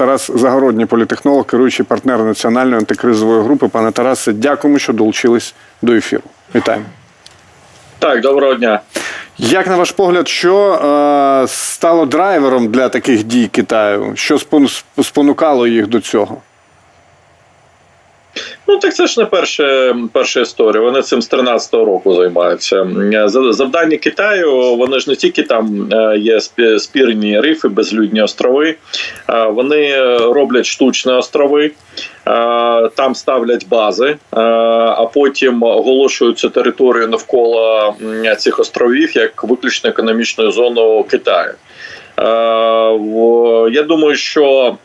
Тарас Загородній, політехнолог, керуючий партнер національної антикризової групи. Пане Тарасе, дякуємо, що долучились до ефіру. Вітаємо. Так, доброго дня. Як на ваш погляд, що е, стало драйвером для таких дій Китаю? Що спон- спонукало їх до цього? Ну так це ж не перша, перша історія. Вони цим з 13-го року займаються. За- Завдання Китаю вони ж не тільки там е, є спі- спірні рифи, безлюдні острови, вони роблять штучні острови. е, Там ставлять бази, е, а потім оголошують цю територію навколо цих островів як виключно економічну зону Китаю. Е, Я думаю, що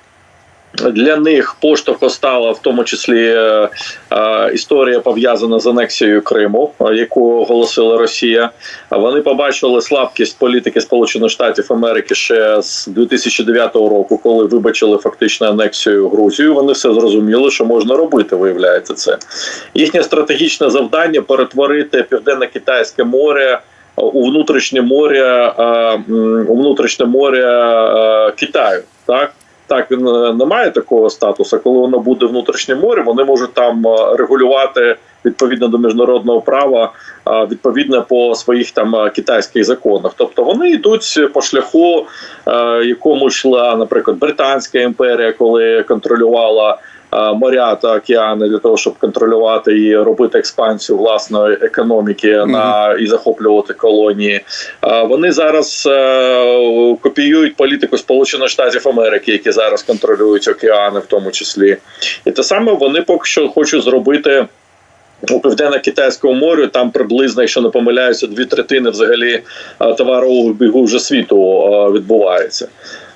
для них поштовхом стала в тому числі е, е, історія пов'язана з анексією Криму, е, яку оголосила Росія. Вони побачили слабкість політики Сполучених Штатів Америки ще з 2009 року, коли вибачили фактично анексію Грузію. Вони все зрозуміли, що можна робити. Виявляється, це їхнє стратегічне завдання перетворити південно-китайське море. У внутрішнє море е, у внутрішнє море е, Китаю, так так він е, не має такого статусу. Коли воно буде внутрішнє море, вони можуть там е, регулювати відповідно до міжнародного права, е, відповідно по своїх там китайських законах. Тобто вони йдуть по шляху, якому йшла, наприклад, Британська імперія, коли контролювала. Моря та океани для того, щоб контролювати і робити експансію власної економіки на і захоплювати колонії. Вони зараз е, копіюють політику Сполучених Штатів Америки, які зараз контролюють океани, в тому числі, і те саме вони поки що хочуть зробити. У південно-китайському морю там приблизно, якщо не помиляюся, дві третини взагалі е, товарового бігу вже світу е, відбувається.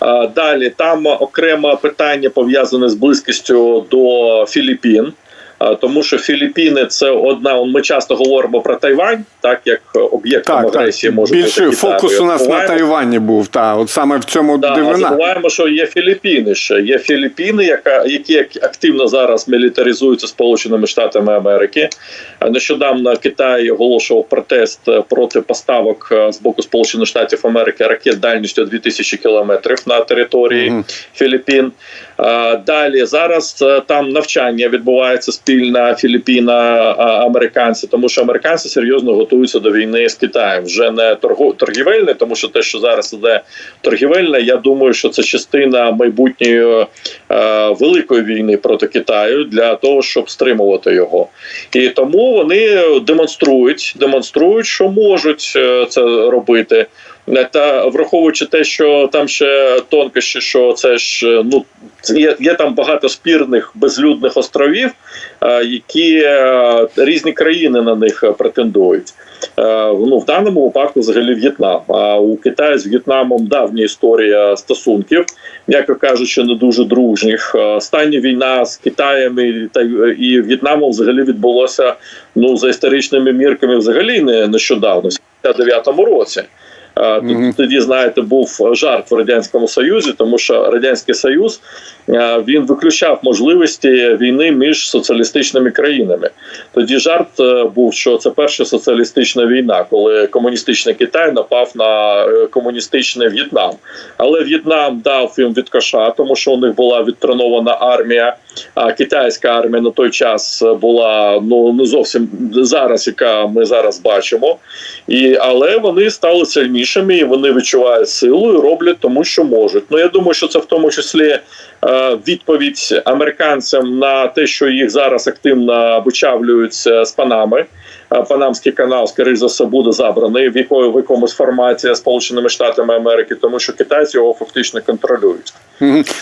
Е, Далі там окреме питання пов'язане з близькістю до Філіппін. Е, Тому що Філіппіни це одна. Ми часто говоримо про Тайвань, так як Так, так. агресії може Більше бути фокус у нас на Тайвані був. Та, от саме в цьому Да, дивина. забуваємо, що є Філіппіни ще. Є Філіппіни, яка, які активно зараз мілітаризуються Сполученими Штатами Америки. Нещодавно Китай оголошував протест е, проти поставок е, з боку Сполучених Штатів Америки ракет дальністю 2000 кілометрів на території Мгм. Філіппін. Далі зараз е, там навчання відбувається спільна Філіппіна американці, тому що американці серйозно готуються до війни з Китаєм. Вже не торгівельне, тому що те, що зараз іде торгівельне, я думаю, що це частина майбутньої е, великої війни проти Китаю для того, щоб стримувати його. І тому вони демонструють, демонструють, що можуть е, це робити. Та враховуючи те, що там ще тонкощі, що це ж е, ну є, є там багато спірних безлюдних островів, е, які е, різні країни на них е, претендують. Ну в даному випадку взагалі В'єтнам. А у Китаї з В'єтнамом давня історія стосунків, м'яко кажучи, не дуже дружніх. Остання війна з Китаєм і та і В'єтнамом взагалі відбулося ну за історичними мірками, взагалі не нещодавно, в 59-му році. Мгм. Тоді, знаєте, був жарт в радянському союзі, тому що радянський союз він виключав можливості війни між соціалістичними країнами. Тоді жарт е, був, що це перша соціалістична війна, коли комуністичний Китай напав на е, комуністичний В'єтнам. Але В'єтнам дав їм відкоша, тому що у них була відтренована армія. А китайська армія на той час була ну не зовсім зараз, яка ми зараз бачимо. І, але вони стали сильнішими, і вони відчувають силу і роблять тому, що можуть. Ну я думаю, що це в тому числі е, відповідь американцям на те, що їх зараз активно вичавлюють з з панами. Е, Панамський канал, скоріш за все, буде забраний в якої в якомусь форматі Сполученими Штатами Америки, тому що китайці його фактично контролюють.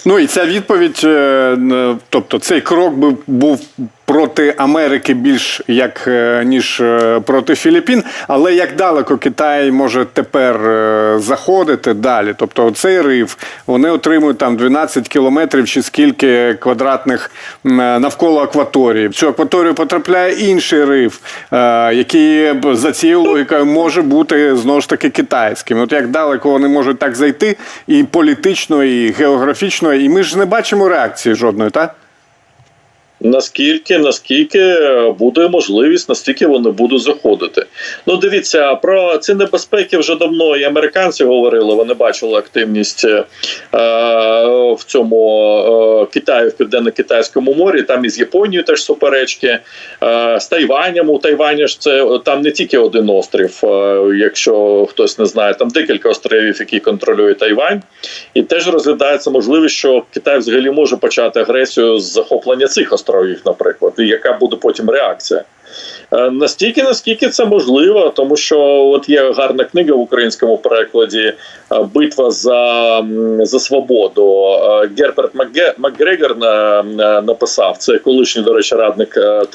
Ну і ця відповідь, е, тобто цей крок би був проти Америки більш як е, ніж е, проти Філіппін. Але як далеко Китай може тепер заходити далі? Тобто, цей риф вони отримують там 12 кілометрів чи скільки квадратних навколо акваторії. В цю акваторію потрапляє інший риф, який за цією логікою може бути знову ж таки китайським. От як далеко вони можуть так зайти і політично, і географічно, і ми ж не бачимо реакції жодної, так? Наскільки наскільки буде можливість, настільки вони будуть заходити. Ну дивіться, про ці небезпеки вже давно і американці говорили. Вони бачили активність е, в цьому е, Китаю в південно-китайському морі. Там із Японією теж суперечки. Е, з Тайванем у Тайвані ж це там не тільки один острів, е, якщо хтось не знає, там декілька островів, які контролює Тайвань, і теж розглядається можливість, що Китай взагалі може почати агресію з захоплення цих островів, наприклад, і яка буде потім реакція. Е, Настільки, наскільки це можливо, тому що от є гарна книга в українському перекладі е, Битва за, за свободу. Е, Герберт Макгрегор на- на- написав це колишній, до речі, радник е,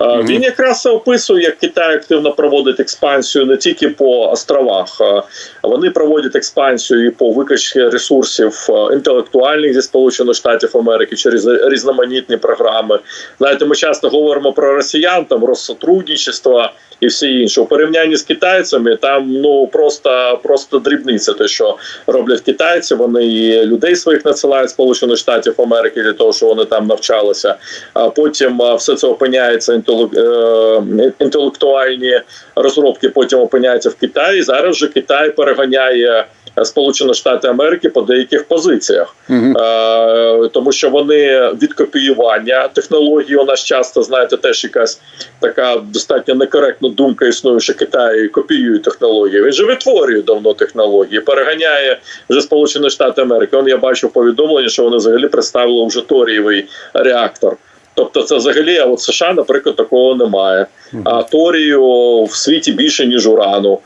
Трампа. Е, Він якраз описує, як Китай активно проводить експансію не тільки по островах, е, вони проводять експансію і по викачці ресурсів е, інтелектуальних зі Сполучених Штатів Америки через різноманітні програми. Знаєте, ми часто говоримо про росіян, там розсотрудничество і все інше. У порівнянні з китайцями там ну просто просто дрібниця. Те, що роблять китайці, вони і людей своїх надсилають Сполучених Штатів Америки для того, щоб вони там навчалися. А потім все це опиняється е, інтелектуальні розробки. Потім опиняються в Китаї. Зараз же Китай переганяє. Сполучені Штати Америки по деяких позиціях, е, тому що вони від копіювання технології у нас часто знаєте, теж якась така достатньо некоректна думка існує, що Китай копіює технології. Він же витворює давно технології, переганяє вже Сполучені Штати Америки. Он я бачив повідомлення, що вони взагалі представили вже торієвий реактор. Тобто, це взагалі, а от США, наприклад, такого немає. А торію в світі більше ніж урану.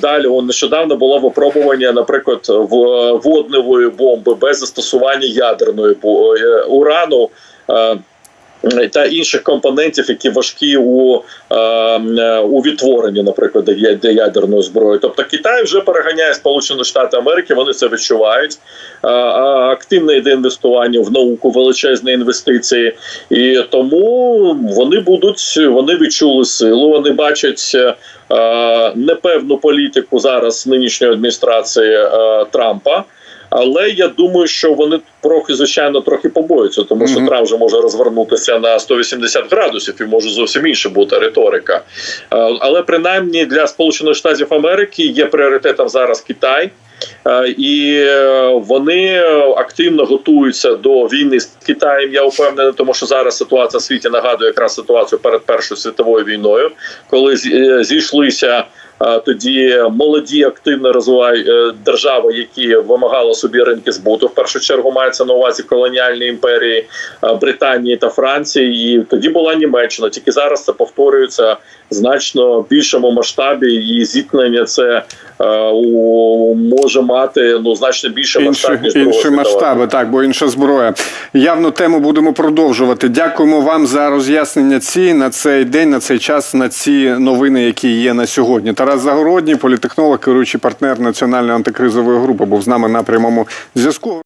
Далі он нещодавно було випробування, наприклад, водневої бомби без застосування ядерної е, урану. Та інших компонентів, які важкі у, е, е, у відтворенні, наприклад, де- де ядерної зброї. Тобто Китай вже переганяє Сполучені Штати Америки, вони це відчувають. Е, Активне йде інвестування в науку, величезні інвестиції, і тому вони будуть вони відчули силу. Вони бачать непевну політику зараз нинішньої адміністрації Трампа. Але я думаю, що вони трохи, звичайно, трохи побоюються, тому що Мгм. Трамп вже може розвернутися на 180 градусів і може зовсім інша бути риторика. Е, Але принаймні для Сполучених Штатів Америки є пріоритетом зараз Китай. Е, І е, вони активно готуються до війни з Китаєм. Я впевнений, тому що зараз ситуація в світі нагадує якраз ситуацію перед Першою світовою війною, коли зійшлися тоді молоді активно розвивають е, держави, які вимагали собі ринки збуту. В першу чергу мається на увазі колоніальні імперії е, Британії та Франції. І тоді була Німеччина. Тільки зараз це повторюється значно більшому масштабі, і зіткнення це е, може мати ну значно більше Інші, масштаб ніж інші масштаби, так, бо інша зброя. Явно тему будемо продовжувати. Дякуємо вам за роз'яснення ці на цей день, на цей час, на ці новини, які є на сьогодні. Тарас Загородній, політехнолог, керуючий партнер національної антикризової групи, був з нами на прямому зв'язку.